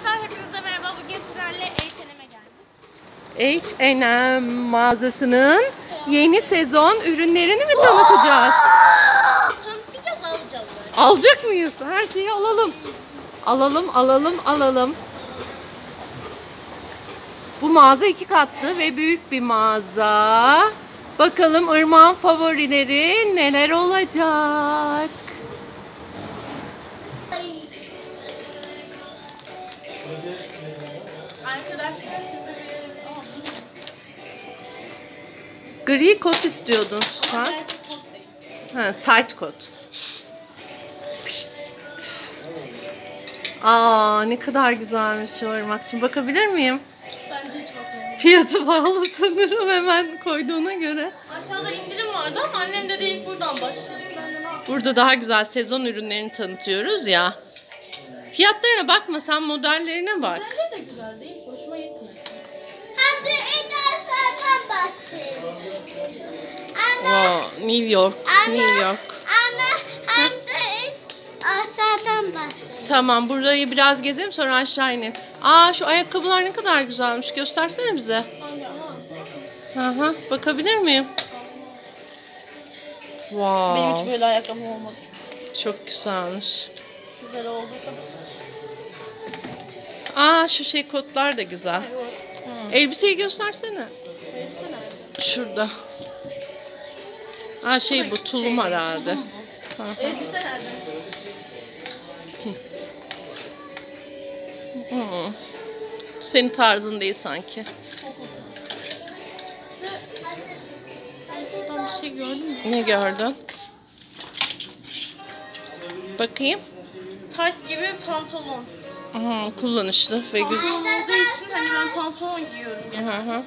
Arkadaşlar hepinize merhaba. Bugün sizlerle H&M'e geldik. H&M mağazasının yeni sezon ürünlerini mi tanıtacağız? Tanıtmayacağız alacağız. Alacak mıyız? Her şeyi alalım. Alalım, alalım, alalım. Bu mağaza iki katlı ve büyük bir mağaza. Bakalım Irmak'ın favorileri neler olacak? Gri kot istiyordun sen. Değil. Ha, tight kot. Pişt. Aa ne kadar güzelmiş Irmak'cığım. Bakabilir miyim? Bence çok iyi. Fiyatı pahalı sanırım hemen koyduğuna göre. Aşağıda indirim vardı ama annem dedi ilk buradan başlayalım. Ben de ne yapayım? Burada daha güzel sezon ürünlerini tanıtıyoruz ya. Fiyatlarına bakma sen modellerine bak. Bence de güzel değil. Hadi edersen basın. Ana, New York, New York. ana, hadi aşağıdan basın. Tamam burayı biraz gezelim sonra aşağı inelim. Aa şu ayakkabılar ne kadar güzelmiş. Göstersene bize. Aha, bakabilir miyim? Wow. benim hiç böyle ayakkabım olmadı. Çok güzelmiş. Güzel oldu. Aa şu şey kotlar da güzel. Elbiseyi göstersene. Elbise nerede? Şurada. Aa şey bu tulum herhalde. Elbise nerede? Hı. Senin tarzın değil sanki. Ben bir şey gördüm mü? Ne gördün? Bakayım. Tight gibi pantolon. Hı, kullanışlı ve güzel. Olduğu için hani ben pantolon giyiyorum Hı genelde. hı.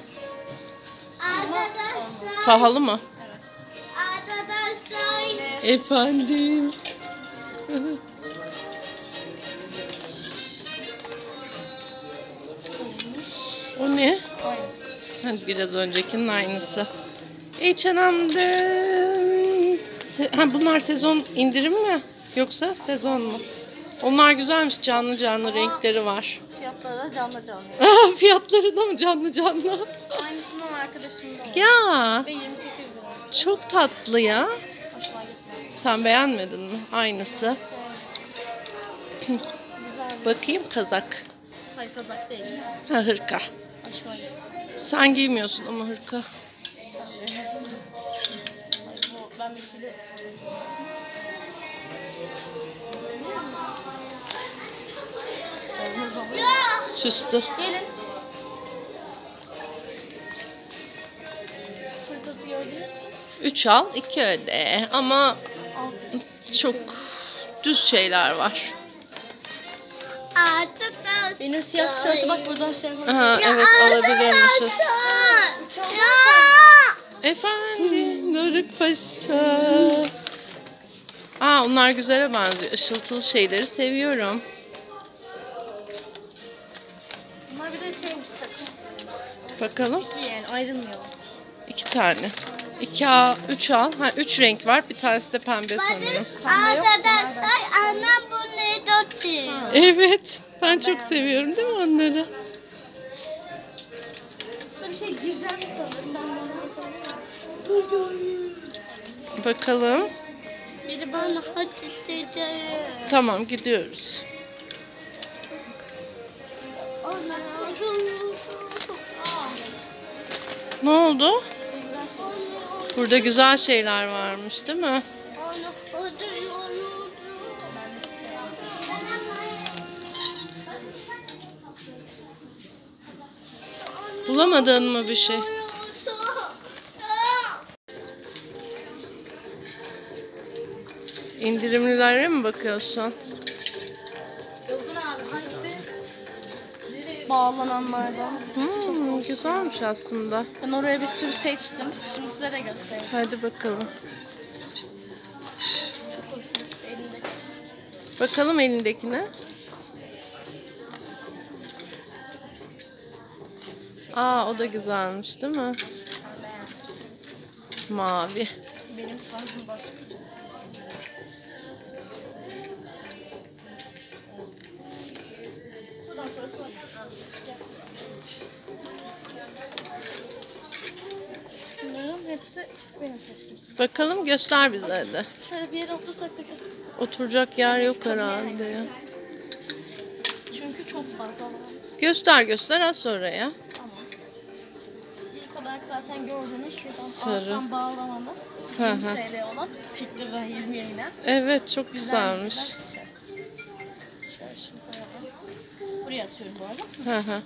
Arkadaşlar, Pahalı mı? arkadaşlar. Efendim. o ne? Aynısı. Biraz öncekinin aynısı. H&M'de ha, bunlar sezon indirim mi? Yoksa sezon mu? Onlar güzelmiş canlı canlı renkleri var. Fiyatları da canlı canlı. Fiyatları da mı canlı canlı? Aynısından arkadaşım da var. Ya Ve 28 lira. çok tatlı ya. Sen beğenmedin mi? Aynısı. Bakayım kazak. Hayır kazak değil. Ha hırka. Hoşuma gitti. Sen giymiyorsun ama hırka. Sen beğenirsin. Hayır bu ben bir. Süslü. Gelin. Fırsatı gördünüz mü? 3 al 2 öde. Ama çok düz şeyler var. Benim siyah tişörtü bak buradan şey yapalım. Aha, evet alabilirmişiz. Efendim Doruk Paşa. Aa onlar güzele benziyor. Işıltılı şeyleri seviyorum. Bakalım. İki yani ayrılmıyor. iki tane. 2 al, 3 al. Ha 3 renk var. Bir tanesi de pembe sanırım. Arkadaşlar annem bunu tutuyor. Evet. Ben çok seviyorum değil mi onları? Bir şey sanırım. Ben bakalım. Bakalım. Biri bana hadi dedi. Tamam gidiyoruz. Ne oldu? Burada güzel şeyler varmış değil mi? Bulamadın mı bir şey? İndirimlilere mi bakıyorsun? Bağlananlardan. Hmm, güzelmiş aslında. Ben oraya bir sürü seçtim. Şimdi size de göstereyim. Hadi bakalım. Bakalım elindekine. Aa o da güzelmiş değil mi? Mavi. Benim tarzım bak. Hepsi benim seçtiğim. Bakalım göster bize hadi. Şöyle bir yere otursak da kesin. Oturacak yer yok herhalde ya. Çünkü çok fazla var. Göster göster az sonra ya. Tamam. İlk olarak zaten gördüğünüz şuradan Sarı. alttan bağlamalı. Hı 20 hı. TL olan tek lira 20 yayına. Evet çok Güzel güzelmiş. güzel tişört. Şöyle şunu koyalım. Buraya sürün bu arada. Hı hı.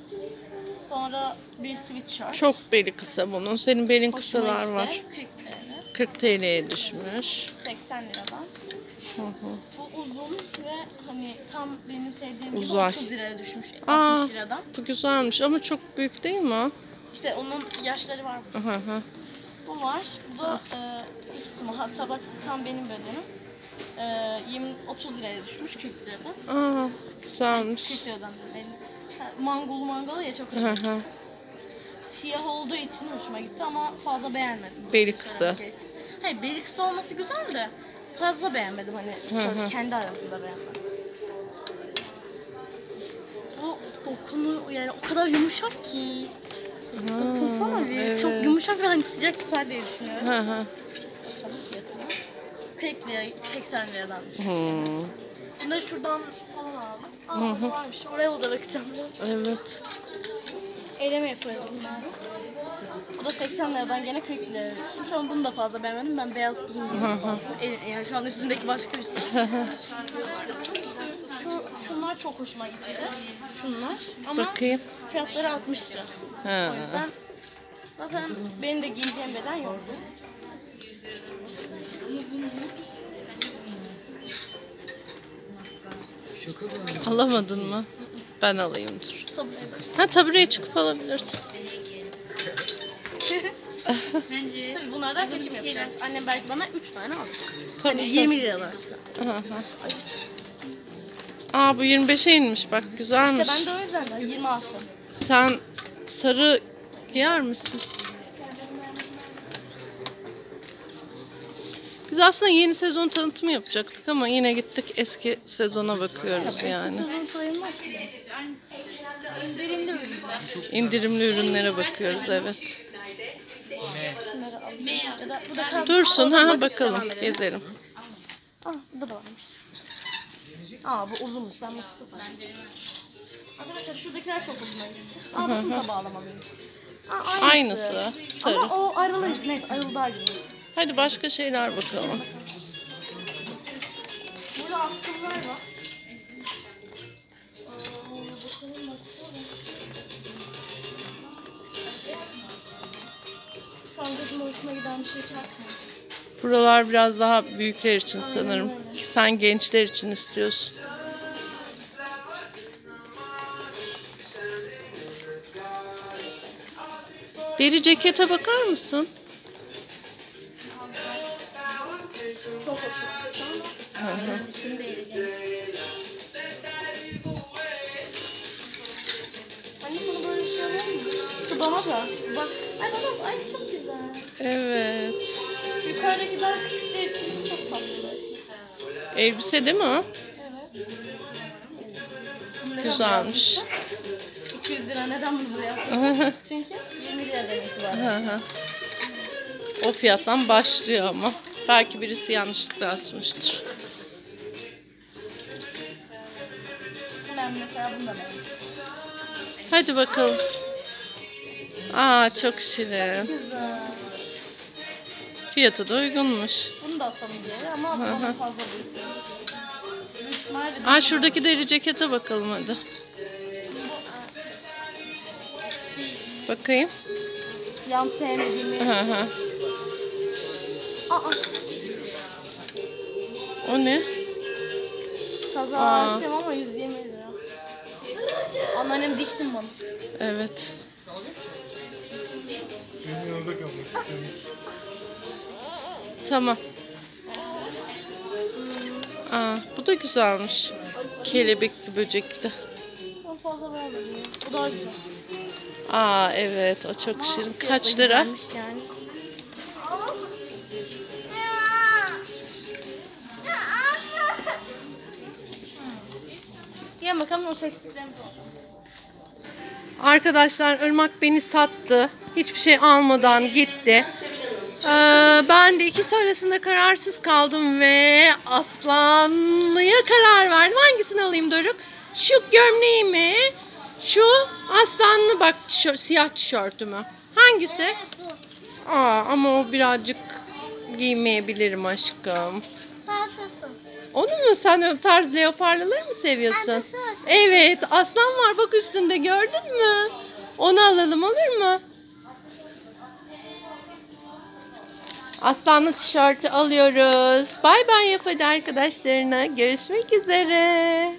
Sonra bir sweatshirt. Çok beli kısa bunun. Senin belin Hoşuma kısalar işte, var. 40 TL. 40 TL'ye düşmüş. 80 liradan. Hı hı. Bu uzun ve hani tam benim sevdiğim Uzay. 30 liraya düşmüş. Aa, 60 liradan. Bu güzelmiş ama çok büyük değil mi? İşte onun yaşları var. Bu, hı hı. bu var. Bu da e, ihtimal tabak tam benim bedenim. E, 20 30 liraya düşmüş 40 liradan. Aa, güzelmiş. 40 liradan 50 Mangolu mangolu ya çok hoşuma. Siyah olduğu için hoşuma gitti ama fazla beğenmedim. Beli kısa. Hayır beli kısa olması güzel de fazla beğenmedim hani şöyle kendi arasında beğenmedim. Bu dokunu yani o kadar yumuşak ki. Dokunsana bir. evet. Çok yumuşak ve hani sıcak tutar diye düşünüyorum. Hı hı. Bakalım fiyatına. 40 lira, 80 liradan düşmüş. Hmm. Bunları şuradan falan varmış. Oraya da bakacağım biraz. Evet. Eleme yapıyoruz bunları. Bu da 80 liradan gene 40 liraya düşmüş ama bunu da fazla beğenmedim. Ben beyaz giymiyorum fazla. E, Yani şu an üstümdeki başka bir şey. Şu, şunlar çok hoşuma gitti. Şunlar. Ama Bakayım. fiyatları 60 lira. Ha. O yüzden zaten benim de giyeceğim beden yoktu. Alamadın mı? Ben alayım dur. Tabii. Ha tabureye çıkıp alabilirsin. Tabii bunlardan seçim yapacağız. Annem belki bana 3 tane aldı. Tabii. Hani 20 liralar. Hı. Aa bu 25'e inmiş bak güzelmiş. İşte ben de o yüzden ben 20 aldım. Sen sarı giyer misin? Biz aslında yeni sezon tanıtımı yapacaktık ama yine gittik eski sezona bakıyoruz yani. Sezon sayılmaz. İndirimli ürünler. İndirimli ürünlere bakıyoruz evet. Dursun ha bakalım gezelim. Ah bu da varmış. Aa bu uzunmuş. Ben bu kısa sandım. Arkadaşlar şuradakiler çok gitti. Aa bunu da bağlamalıymış. Aa, Aynısı sarı. Ama o ayrılınca neyse ayrıldılar gibi. Hadi başka şeyler bakalım. Burada askılar var. Şu an hoşuma giden bir şey çarpmıyor. Buralar biraz daha büyükler için sanırım. Sen gençler için istiyorsun. Deri cekete bakar mısın? Değil. yani. Anne bunu böyle şey mısın? Şu bana da. Bak. Ay bana ay çok güzel. Evet. Yukarıdaki daha küçük değil. Çok tatlı. Elbise değil mi o? Evet. Güzelmiş. buraya asmışlar? 200 lira neden bunu buraya? Çünkü 20 liradan itibaren. Hı hı. o fiyattan başlıyor ama. Belki birisi yanlışlıkla asmıştır. Ben mesela bunu da beğendim. Hadi bakalım. Aa çok şirin. Fiyatı da uygunmuş. Bunu da asalım diye ama fazla büyük. Aa şuradaki deri cekete bakalım hadi. Bakayım. yan sevmediğimi. Hı hı. Aa, O ne? kaza Aa. aşığım ama 120 lira. Anneannem diksin bana. Evet. Tamam. Aa, bu da güzelmiş. Kelebekli böcekli. Ben fazla beğenmedim ya. Bu daha güzel. Aa evet o çok şirin. Kaç lira? güzelmiş yani. Gel bakalım o seçtiklerimiz Arkadaşlar Irmak beni sattı. Hiçbir şey almadan gitti. Ee, ben de ikisi arasında kararsız kaldım ve aslanlıya karar verdim. Hangisini alayım Doruk? Şu gömleği mi? Şu aslanlı bak tişört, siyah tişörtü mü? Hangisi? Aa, ama o birazcık giymeyebilirim aşkım. Tatlısın. Onu mu sen o tarz leoparlıları mı seviyorsun? Evet aslan var bak üstünde gördün mü? Onu alalım olur mu? Aslanlı tişörtü alıyoruz. Bay bay yap hadi arkadaşlarına. Görüşmek üzere.